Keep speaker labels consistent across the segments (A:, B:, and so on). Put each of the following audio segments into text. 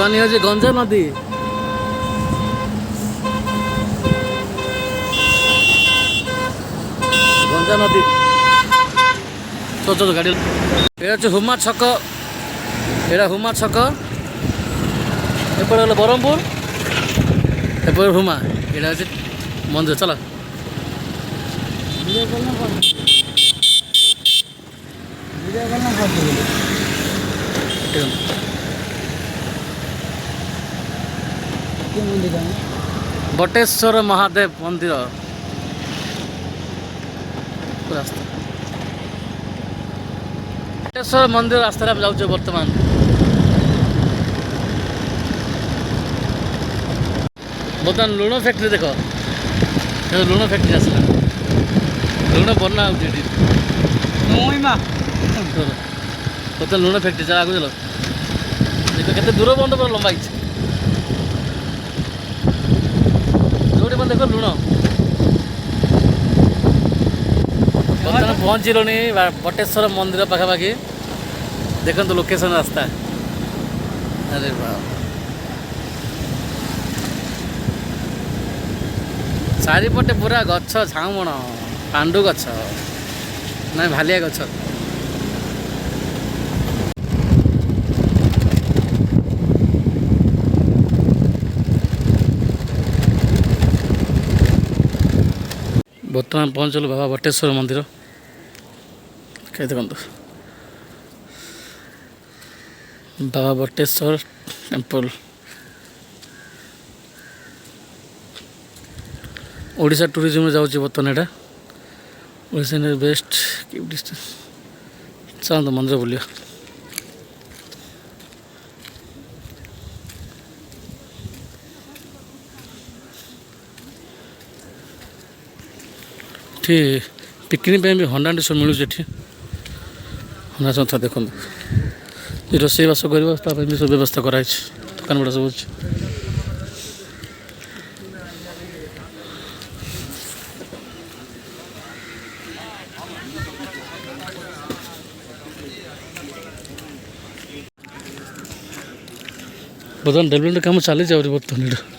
A: পানি হচ্ছে গঞ্জা নদী গঞ্জা নদী ছোট ছোট গাড়ি এটা হচ্ছে হুমা ছক এটা হুমা ছক এরপরে হলো বহরমপুর এরপরে হুমা এটা হচ্ছে মন্দির চল ঠিক আছে বটেশ্বর মহাদেব মন্দির রাস্তা বটেশ্বর মন্দির রাস্তায় আমি যাচ্ছি বর্তমান ବର୍ତ୍ତମାନ ଲୁଣ ଫ୍ୟାକ୍ଟ୍ରି ଦେଖ ଲୁଣ ଫ୍ୟାକ୍ଟ୍ରି ଆସିଲା ଲୁଣ ବନା ହେଉଛି ଏଠି ବର୍ତ୍ତମାନ ଲୁଣ ଫ୍ୟାକ୍ଟ୍ରି ଚାଲ ଆଗକୁ ଚାଲ ଦେଖ କେତେ ଦୂର ବନ୍ଦ ପୁରା ଲମ୍ବା ହେଇଛି ଦେଖ ଲୁଣ ବର୍ତ୍ତମାନ ପହଞ୍ଚିଲୁଣି ବଟେଶ୍ୱର ମନ୍ଦିର ପାଖାପାଖି ଦେଖନ୍ତୁ ଲୋକେସନ୍ ରାସ୍ତା ଆରେ ଚାରିପଟେ ପୁରା ଗଛ ଝାଉଁବଣ ପାଣ୍ଡୁ ଗଛ ନାଇଁ ଭାଲିଆ ଗଛ ବର୍ତ୍ତମାନ ପହଞ୍ଚିଲୁ ବାବା ବଟେଶ୍ୱର ମନ୍ଦିର ଦେଖନ୍ତୁ ବାବା ବଟେଶ୍ୱର ଟେମ୍ପଲ୍ ଓଡ଼ିଶା ଟୁରିଜିମ୍ରେ ଯାଉଛି ବର୍ତ୍ତମାନ ଏଇଟା ଓଡ଼ିଶା ବେଷ୍ଟ କିପ୍ ଡିଷ୍ଟାନ୍ସ ଚାଲନ୍ତୁ ମନ୍ଦିର ବୁଲିବା ଏଠି ପିକ୍ନିକ୍ ପାଇଁ ବି ହଣ୍ଡାଣ୍ଡି ସବୁ ମିଳୁଛି ଏଠି ହଣ୍ଡା ସଂସ୍ଥା ଦେଖନ୍ତୁ ରୋଷେଇବାସ କରିବ ତା ପାଇଁ ବି ସବୁ ବ୍ୟବସ୍ଥା କରାହେଇଛି ଦୋକାନ ଗୁଡ଼ା ସବୁ ଅଛି ବର୍ତ୍ତମାନ ଡେଭଲପମେଣ୍ଟ କାମ ଚାଲିଛି ଆହୁରି ବର୍ତ୍ତମାନ ଏଇଟା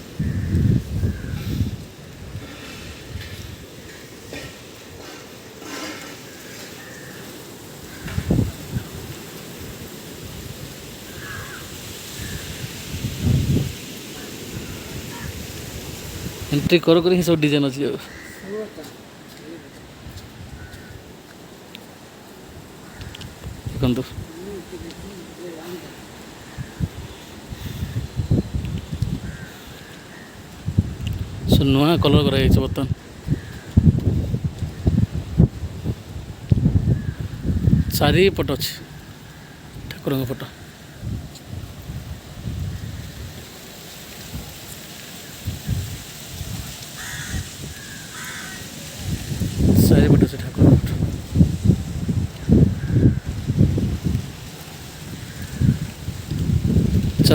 A: ଏଣ୍ଟ୍ରି କର ହିଁ ସବୁ ଡିଜାଇନ୍ ଅଛି ଆଉ ଦେଖନ୍ତୁ ସବୁ ନୂଆ କଲର୍ କରାଯାଇଛି ବର୍ତ୍ତମାନ ଚାରିପଟ ଅଛି ଠାକୁରଙ୍କ ଫଟୋ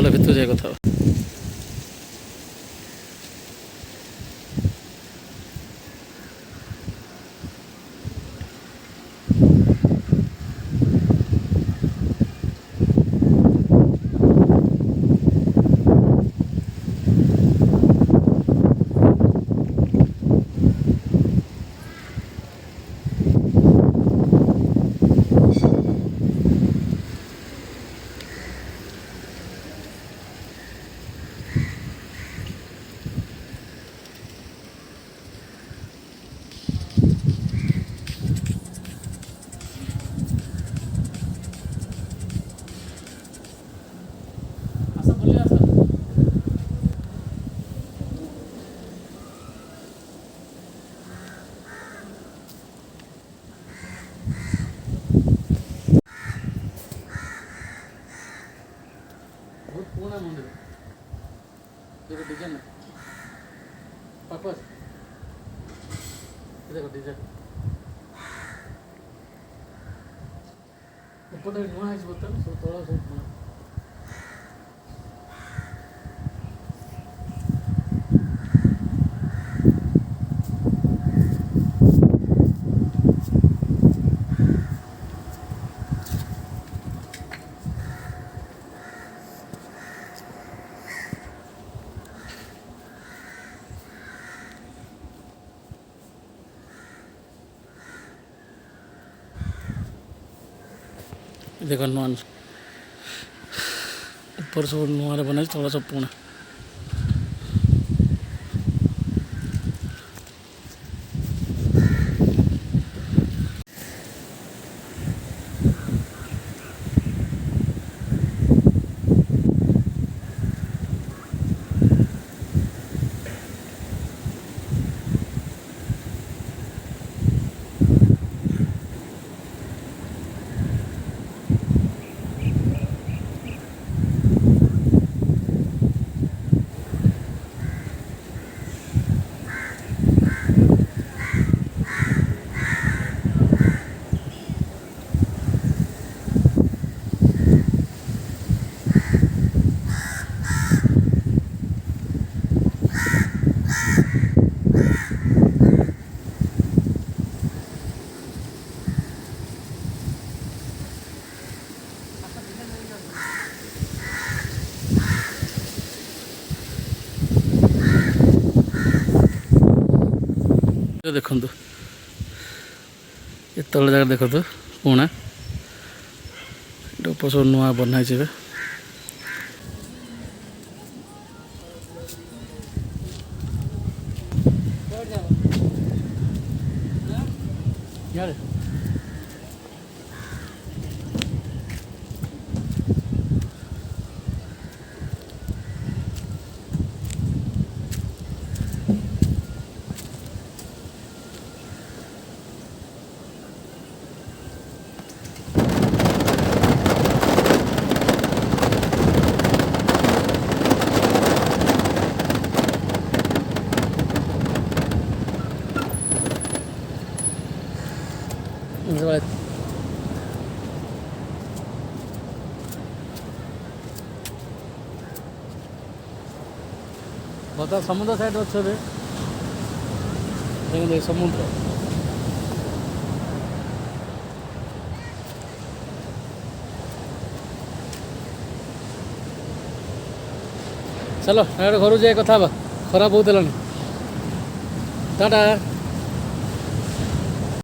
A: চলো ভেতরে যাই কোথাও முப்பத்தெட்டு மூணாயிரத்தி பத்தொன்னு தொள்ளாயிரத்தி de ganar. Por eso no vale poner esto, ahora se pone. ଦେଖନ୍ତୁ ଏତେବେଳେ ଜାଗା ଦେଖନ୍ତୁ ପୁଣା ଏଇଟା ଉପ ସବୁ ନୂଆ ବନା ହେଇଛି ଏବେ Yeah. ଅର୍ଥାତ୍ ସମୁଦ୍ର ସାଇଡ଼୍ ଅଛ ଏବେ ଦେଖନ୍ତୁ ସମୁଦ୍ର ଚାଲ ଘରୁ ଯାଇ କଥା ହେବା ଖରାପ ବହୁତ ହେଲାଣି ଟାଟା